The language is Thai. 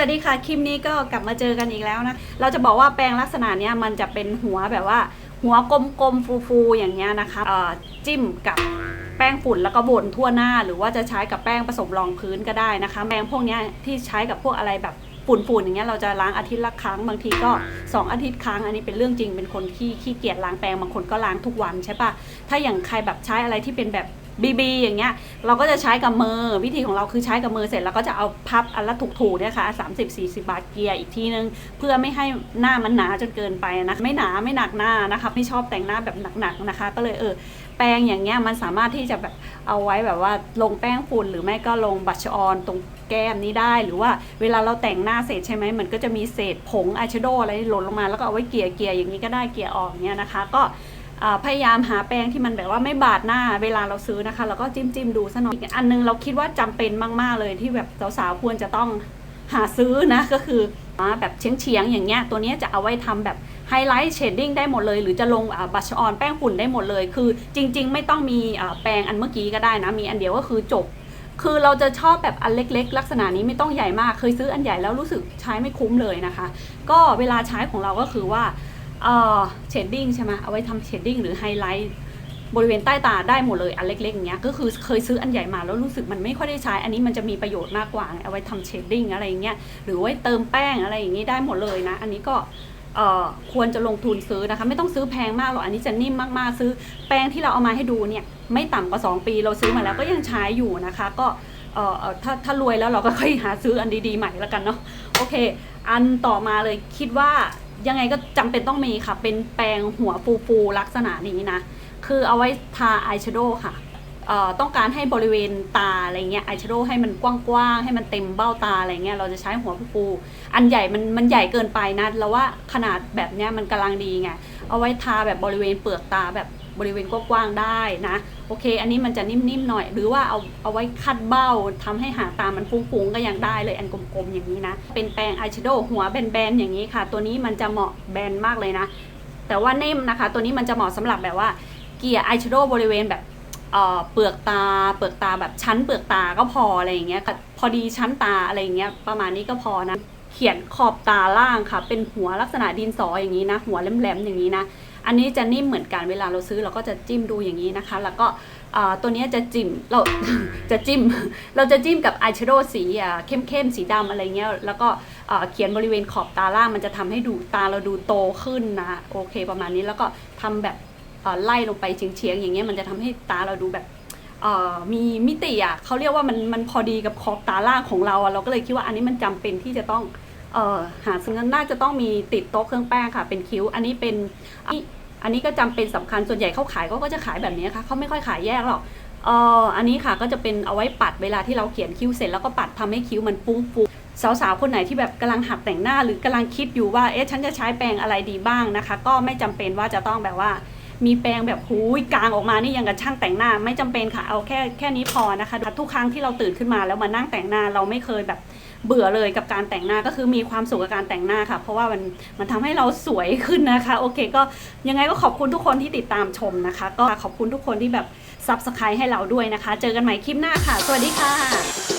สวัสดีค่ะ คลิปนี้ก็กลับมาเจอกันอีกแล้วนะ เราจะบอกว่าแปรงลักษณะเนี้ยมันจะเป็นหัวแบบว่าหัวกลมๆฟูๆอย่างเงี้ยนะคะเอ่อจิ้มกับแป้งฝุ่นแล้วก็บนทั่วหน้า หรือว่าจะใช้กับแป้งผสมรองพื้นก็ได้นะคะ แปรงพวกเนี้ยที่ใช้กับพวกอะไรแบบฝุ่นๆอย่างเงี้ยเราจะล้างอาทิตย์ละครั้งบางทีก็ 2 อาทิตย์ครั้งอันนี้เป็นเรื่องจริงเป็นคนที่ขี้เกียจล้างแปรงบางคนก็ล้างทุกวันใช่ปะถ้าอย่างใครแบบใช้อะไรที่เป็นแบบ บีบีอย่างเงี้ยเราก็จะใช้กับมือวิธีของเราคือใช้กับมือเสร็จแล้วก็จะเอาพับอันละถูกๆเนี่ยค่ะสามสิบสี่สิบาทเกียร์อีกทีนึง เพื่อไม่ให้หน้ามันหนาจนเกินไปนะไม่หนาไม่หนักหน้านะคะไม่ชอบแต่งหน้าแบบหนักๆนะคะ ก็เลยเออแปรงอย่างเงี้ยมันสามารถที่จะแบบเอาไว้แบบว่าลงแป้งฝุ่นหรือไม่ก็ลงบัชออนตรงแก้มนี้ได้ หรือว่าเวลาเราแต่งหน้าเสร็จใช่ไหมมันก็จะมีเศษผงอายแชโดว์อะไรหล่นลงมาแล้วก็เอาไว้เกลี่ยเกลี่ยอย่างนี้ก็ได้เกลี่ยออกเนี่ยนะคะ ก็ พยายามหาแปรงที่มันแบบว่าไม่บาดหน้าเวลาเราซื้อนะคะ แล้วก็จิ้มจิ้มดูซะหน่อยอีกอันนึงเราคิดว่าจำเป็นมาก ๆ เลยที่แบบสาวๆควรจะต้องหาซื้อนะก็คืออ่าแบบเฉียงเฉียงๆอย่างเงี้ยตัวนี้จะเอาไว้ทำแบบไฮไลท์เชดดิ้งได้หมดเลย หรือจะลงบัชออนแป้งฝุ่นได้หมดเลย คือจริง ๆ ไม่ต้องมีแปรงอันเมื่อกี้ก็ได้นะ มีอันเดียวก็คือจบ คือเราจะชอบแบบอันเล็ก ๆ ลักษณะนี้ไม่ต้องใหญ่มากเคยซื้ออันใหญ่แล้วรู้สึกใช้ไม่คุ้มเลยนะคะ ก็เวลาใช้ของเราก็คือว่า เอ่อเชดดิ้งใช่ไหมเอาไว้ทำเชดดิ้งหรือไฮไลท์บริเวณใต้ตาได้หมดเลยอันเล็กๆอย่างเงี้ยก็คือเคยซื้ออันใหญ่มาแล้วรู้สึกมันไม่ค่อยได้ใช้ อันนี้มันจะมีประโยชน์มากกว่าเอาไว้ทำเชดดิ้งอะไรอย่างเงี้ยหรือไว้เติมแป้งอะไรอย่างงี้ได้หมดเลยนะ อันนี้ก็ควรจะลงทุนซื้อนะคะ ไม่ต้องซื้อแพงมากหรอกอันนี้จะนิ่มมากๆ ซื้อแป้งที่เราเอามาให้ดูเนี่ยไม่ต่ำกว่า 2 ปีเราซื้อมาแล้วก็ยังใช้อยู่นะคะ ก็ถ้าถ้ารวยแล้วเราก็ค่อยหาซื้ออันดีๆใหม่แล้วกันเนาะโอเค อันต่อมาเลยคิดว่า ยังไงก็จำเป็นต้องมีค่ะ เป็นแปรงหัวฟูๆลักษณะนี้นะ คือเอาไว้ทาอายแชโดว์ค่ะ ต้องการให้บริเวณตาอะไรเงี้ยอายแชโดว์ให้มันกว้างๆให้มันเต็มเบ้าตาอะไรเงี้ยเราจะใช้หัวฟูๆอันใหญ่มันมันใหญ่เกินไปนะเราว่าขนาดแบบเนี้ยมันกำลังดีไงเอาไว้ทาแบบบริเวณเปลือกตาแบบบริเวณกว้างๆได้นะโอเค อันนี้มันจะนิ่มๆหน่อย หรือว่าเอาเอาไว้คัดเบ้าทำให้หางตามันฟุ้งๆก็ยังได้เลยอันกลมๆอย่างนี้นะ เป็นแปรงอายแชโดว์หัวแบนๆอย่างนี้ค่ะ ตัวนี้มันจะเหมาะแบนมากเลยนะ แต่ว่านิ่มนะคะ ตัวนี้มันจะเหมาะสำหรับแบบว่าเกลี่ยอายแชโดว์บริเวณแบบ เปลือกตา เปลือกตาแบบชั้นเปลือกตาก็พออะไรอย่างเงี้ยพอดีชั้นตาอะไรอย่างเงี้ยประมาณนี้ก็พอนะ เขียนขอบตาล่างค่ะ เป็นหัวลักษณะดินสออย่างนี้นะ หัวแหลมๆอย่างนี้นะ อันนี้จะนิ่มเหมือนกันเวลาเราซื้อเราก็จะจิ้มดูอย่างนี้นะคะ แล้วก็ตัวนี้จะจิ้มเราจะจิ้ม เราจะจิ้มกับอายแชโดว์สีเข้มๆสีดำอะไรเงี้ย แล้วก็เขียนบริเวณขอบตาล่างมันจะทำให้ดูตาเราดูโตขึ้นนะ โอเคประมาณนี้แล้วก็ทำแบบ ไล่ลงไปเฉียงๆอย่างเงี้ยมันจะทำให้ตาเราดูแบบมีมิติอะเขาเรียกว่ามันมันพอดีกับขอบตาล่างของเราอะเราก็เลยคิดว่าอันนี้มันจำเป็นที่จะต้องออหาซื้อน่าจะต้องมีติดโต๊ะเครื่องแป้งค่ะ เป็นคิ้ว อันนี้เป็นอันนี้ก็จำเป็นสำคัญส่วนใหญ่เขาขายเขาก็จะขายแบบนี้ค่ะเขาไม่ค่อยขายแยกหรอกเอออันนี้ค่ะก็จะเป็นเอาไว้ปัดเวลาที่เราเขียนคิ้วเสร็จแล้วก็ปัดทำให้คิ้วมันฟุ้งฟูสาวๆ คนไหนที่แบบกำลังหัดแต่งหน้า หรือกำลังคิดอยู่ว่าเอ๊ะฉันจะใช้แปรงอะไรดีบ้างนะคะ ก็ไม่จำเป็นว่าจะต้องแบบว่า มีแปรงแบบหูยกลางออกมานี่ยังกับช่างแต่งหน้า ไม่จำเป็นค่ะเอาแค่แค่นี้พอนะคะ ทุกครั้งที่เราตื่นขึ้นมาแล้วมานั่งแต่งหน้าเราไม่เคยแบบเบื่อเลยกับการแต่งหน้าก็คือมีความสุขกับการแต่งหน้าค่ะ เพราะว่ามันมันทำให้เราสวยขึ้นนะคะ โอเคก็ยังไงก็ขอบคุณทุกคนที่ติดตามชมนะคะ ก็ขอบคุณทุกคนที่แบบซับสไครต์ให้เราด้วยนะคะ เจอกันใหม่คลิปหน้าค่ะ สวัสดีค่ะ